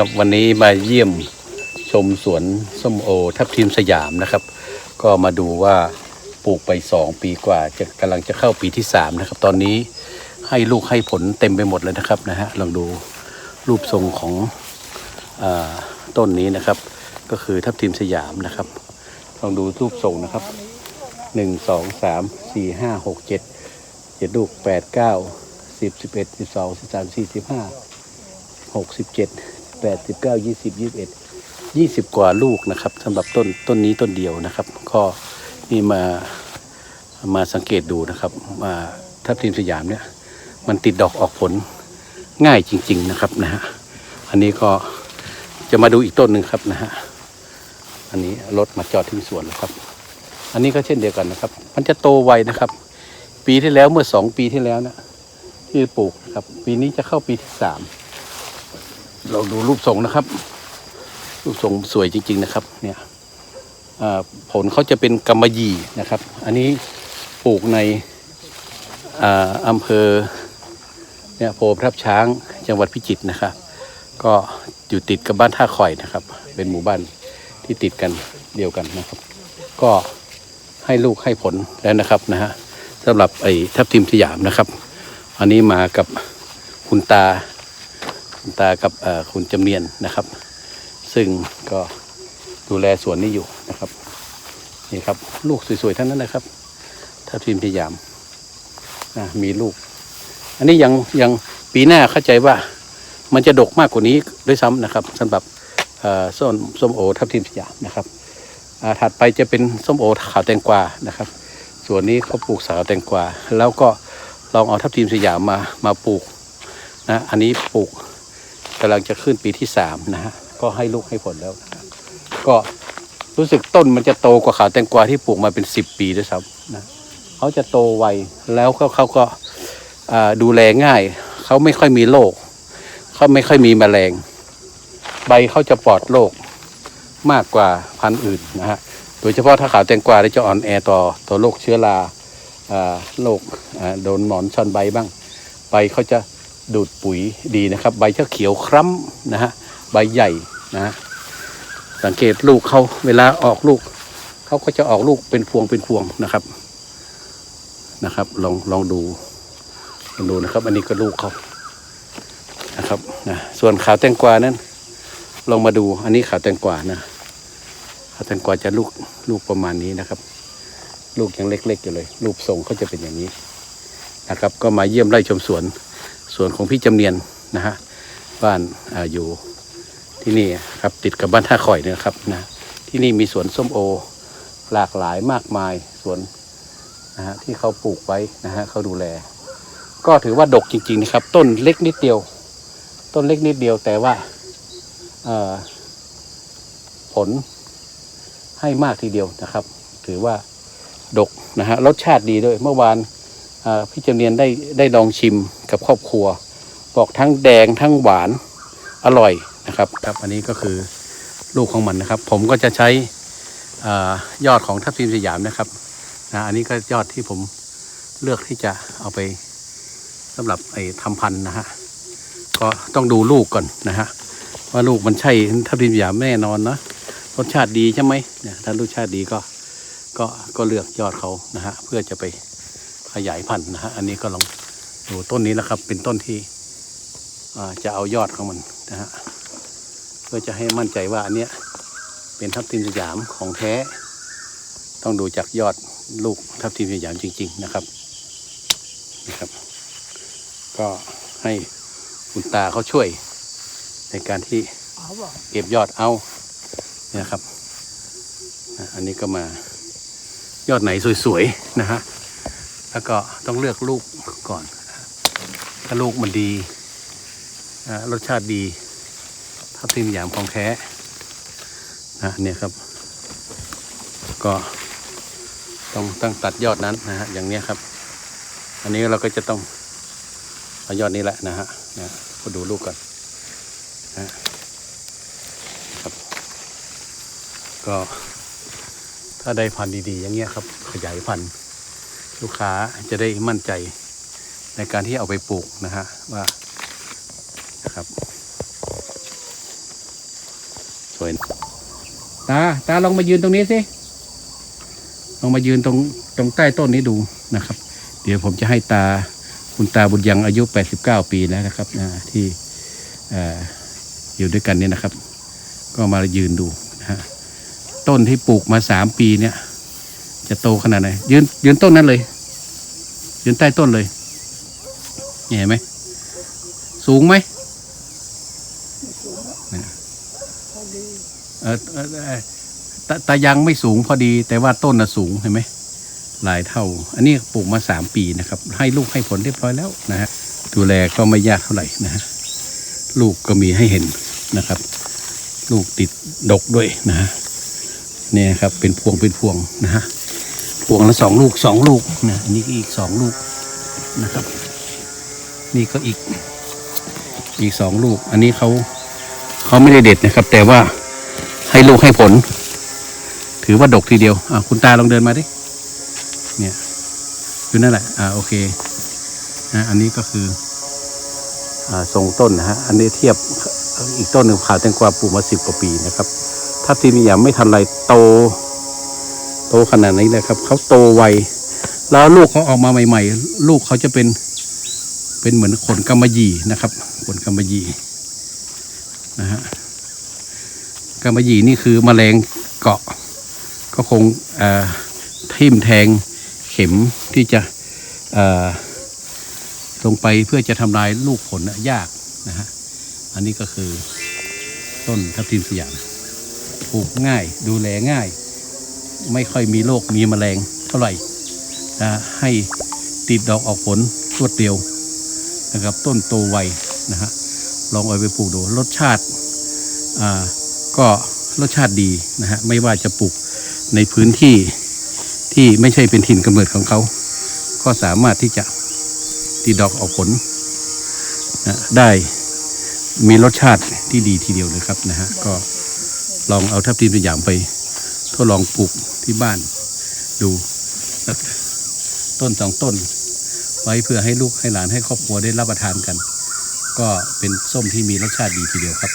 ครับวันนี้มาเยี่ยมชมสวนส้มโอ ทับทิมสยามนะครับ ก็มาดูว่าปลูกไป 2 ปีกว่า จะกำลังจะเข้าปีที่ 3 นะครับ ตอนนี้ให้ลูกให้ผลเต็มไปหมดเลยนะครับนะฮะลองดูรูปทรงของอต้นนี้นะครับ ก็คือทับทิมสยามนะครับ ลองดูรูปทรงนะครับ 1 2 3 4 5 6 7 7 ลูก 8 9 10 11 12 13 14 15 6 17 แปดสิบเก้ายี่สิบยี่สิบเอ็ดยี่สิบกว่าลูกนะครับสำหรับต้นต้นนี้ต้นเดียวนะครับ ก็นี่มามาสังเกตดูนะครับว่าทับทิมสยามเนี่ย มันติดดอกออกผลง่ายจริง ๆนะครับนะฮะอันนี้ก็จะมาดูอีกต้นหนึ่งครับนะฮะอันนี้รถมาจอดที่สวนแล้วครับ อันนี้ก็เช่นเดียวกันนะครับ มันจะโตไวนะครับ ปีที่แล้วเมื่อสองปีที่แล้วนะที่ปลูกนะครับ ปีนี้จะเข้าปีที่สาม เราดูรูปทรงนะครับ รูปทรงสวยจริง ๆนะครับ เนี่ยผลเขาจะเป็นกำมะหยี่นะครับ อันนี้ปลูกในอ่าอำเภอเนี่ยโพพรับช้างจังหวัดพิจิตรนะครับ ก็อยู่ติดกับบ้านท่าข่อยนะครับ เป็นหมู่บ้านที่ติดกันเดียวกันนะครับ ก็ให้ลูกให้ผลแล้วนะครับนะฮะสำหรับไอ้ทับทิมสยามนะครับ อันนี้มากับคุณตา คุณตากับคุณจำเนียนนะครับ ซึ่งก็ดูแลสวนนี้อยู่นะครับนี่ครับ ลูกสวยๆทั้งนั้นนะครับ ถ้าทีมพยายามนะมีลูก อันนี้ยังยังปีหน้าเข้าใจว่ามันจะดกมากกว่านี้ด้วยซ้ำนะครับสำหรับส้มส้มโอทับทิมสยามนะครับถัดไปจะเป็นส้มโอขาวแตงกวานะครับ ส่วนนี้เขาปลูกสาวแตงกวาแล้วก็ลองเอาทับทิมสยามมามาปลูกนะอันนี้ปลูกำลังจะขึ้นปีที่สามนะฮะก็ให้ลูกให้ผลแล้ว ก็รู้สึกต้นมันจะโตกว่าขาวแตงกวาที่ปลูกมาเป็นสิบปีด้วยซ้ำนะเขาจะโตไวแล้วเขาเขาก็ดูแลง่าย เขาไม่ค่อยมีโรคเขาไม่ค่อยมีแมลง ใบเขาจะปลอดโรคมากกว่าพันธุ์อื่นนะฮะโดยเฉพาะถ้าขาวแตงกวาเนี่ยจะอ่อนแอต่อต่อโรคเชื้อราอ่าโรคโดนหมอนชอนใบบ้าง ใบเขาจะ ดูดปุ๋ยดีนะครับ ใบจะเขียวคล้ำนะฮะใบใหญ่นะฮะสังเกตลูกเขาเวลาออกลูกเขาก็จะออกลูกเป็นพวงเป็นพวงนะครับนะครับ ลองลองดูลองดูนะครับ อันนี้ก็ลูกเขานะครับนะส่วนขาวแตงกวานั้นลองมาดูอันนี้ขาวแตงกวานะขาวแตงกวาจะลูกลูกประมาณนี้นะครับ ลูกยังเล็กๆอยู่เลย รูปทรงเขาจะเป็นอย่างนี้นะครับ ก็มาเยี่ยมไร่ชมสวน ส่วนของพี่จำเนียนนะฮะบ้านอาอยู่ที่นี่ครับติดกับบ้านท่าข่อยเนี่ยครับนะที่นี่มีสวนส้มโอหลากหลายมากมายสวนนะฮะที่เขาปลูกไว้นะฮะเขาดูแล ก็ถือว่าดกจริงๆนะครับ ต้นเล็กนิดเดียว ต้นเล็กนิดเดียวแต่ว่าผลให้มากทีเดียวนะครับ ถือว่าดกนะฮะรสชาติดีด้วยเมื่อวาน พี่จำเนียนได้ได้ลองชิมกับครอบครัว บอกทั้งแดงทั้งหวานอร่อยนะครับครับอันนี้ก็คือลูกของมันนะครับ ผมก็จะใช้ยอดของทับทิมสยามนะครับนะอันนี้ก็ยอดที่ผมเลือกที่จะเอาไปสำหรับไอ้ทำพันธุ์นะฮะก็ต้องดูลูกก่อนนะฮะว่าลูกมันใช่ทับทิมสยามแน่นอนนะรสชาติดีใช่ไหมเนี่ยถ้ารสชาติดีก็ก็ก็เลือกยอดเขานะฮะเพื่อจะไป ขยายพันธุ์นะฮะอันนี้ก็ลองดูต้นนี้นะครับ เป็นต้นที่จะเอายอดของมันนะฮะเพื่อจะให้มั่นใจว่าอันเนี้ยเป็นทับทิมสยามของแท้ ต้องดูจากยอดลูกทับทิมสยามจริง ๆนะครับนะครับ ก็ให้คุณตาเขาช่วยในการที่เก็บยอดเอาเนี่ยนะครับ อันนี้ก็มายอดไหนสวยๆนะฮะ แล้วก็ต้องเลือกลูกก่อน ถ้าลูกมันดี รสชาติดีทับทิมอย่างของแท้นะเนี่ยครับ ก็ต้องตั้งตัดยอดนั้นนะฮะอย่างเนี้ยครับ อันนี้เราก็จะต้องเอายอดนี้แหละนะฮะนะก็ดูลูกก่อนนะครับ ก็ถ้าได้พันธุ์ดีๆ อย่างเงี้ยครับ ขยายพันธุ์ ลูกค้าจะได้มั่นใจในการที่เอาไปปลูกนะฮะว่านะครับสวยตาตาลองมายืนตรงนี้สิลองมายืนตรงตรงใต้ต้นนี้ดูนะครับ เดี๋ยวผมจะให้ตาคุณตาบุญยังอายุ 89 ปีแล้วนะครับนะที่อออยู่ด้วยกันเนี่ยนะครับ ก็มายืนดูนะฮะต้นที่ปลูกมาสามปีเนี่ย จะโตขนาดไหนยืนยืนต้นนั้นเลย ยืนใต้ต้นเลยเห็นไหมสูงไหมเนี่ยเออเออเออตาตายังไม่สูงพอดี แต่ว่าต้นน่ะสูงเห็นไหมหลายเท่า อันนี้ปลูกมาสามปีนะครับ ให้ลูกให้ผลเรียบร้อยแล้วนะฮะดูแลก็ไม่ยากเท่าไหร่นะฮะลูกก็มีให้เห็นนะครับ ลูกติดดกด้วยนะฮะเนี่ยครับเป็นพวงเป็นพวงนะฮะ วงละสองลูกสองลูกนะอันนี้ก็อีกสองลูกนะครับ นี่ก็อีกอีกสองลูก อันนี้เขาเขาไม่ได้เด็ดนะครับ แต่ว่าให้ลูกให้ผล ถือว่าดกทีเดียวอ่าคุณตาลองเดินมาดิเนี่ยคือนั่นแหละอ่าโอเคนะอันนี้ก็คืออ่าทรงต้นนะฮะอันนี้เทียบอีกต้นหนึ่งขาวแตงกวาปลูกมาสิบกว่าปีนะครับ ถ้าทีนี้ยังไม่ทันไรโต ตขนาดนี้เลยครับ เขาโตไวแล้วลูกเขาออกมาใหม่ ๆ ลูกเขาจะเป็นเป็นเหมือนขนกำมะหยี่นะครับ ขนกำมะหยี่นะฮะกำมะหยี่นี่คือแมลงเกาะ ก็คงทิ่มแทงเข็มที่จะลงไปเพื่อจะทำลายลูกผลน่ะยากนะฮะอันนี้ก็คือต้นทับทิมสยามปลูกง่ายดูแลง่าย ไม่ค่อยมีโรคมีแมลงเท่าไหร่นะให้ติดดอกออกผลรวดเร็วนะครับ ต้นโตไวนะฮะลองเอาไปปลูกดูรสชาติอ่าก็รสชาติดีนะฮะไม่ว่าจะปลูกในพื้นที่ที่ไม่ใช่เป็นถิ่นกำเนิดของเขา ก็สามารถที่จะติดดอกออกผลนะได้มีรสชาติที่ดีทีเดียวเลยครับนะฮะก็ลองเอาทับทิมสยามไป ทดลองปลูกที่บ้านดูต้นสองต้น ไว้เพื่อให้ลูกให้หลานให้ครอบครัวได้รับประทานกัน ก็เป็นส้มที่มีรสชาติดีทีเดียวครับ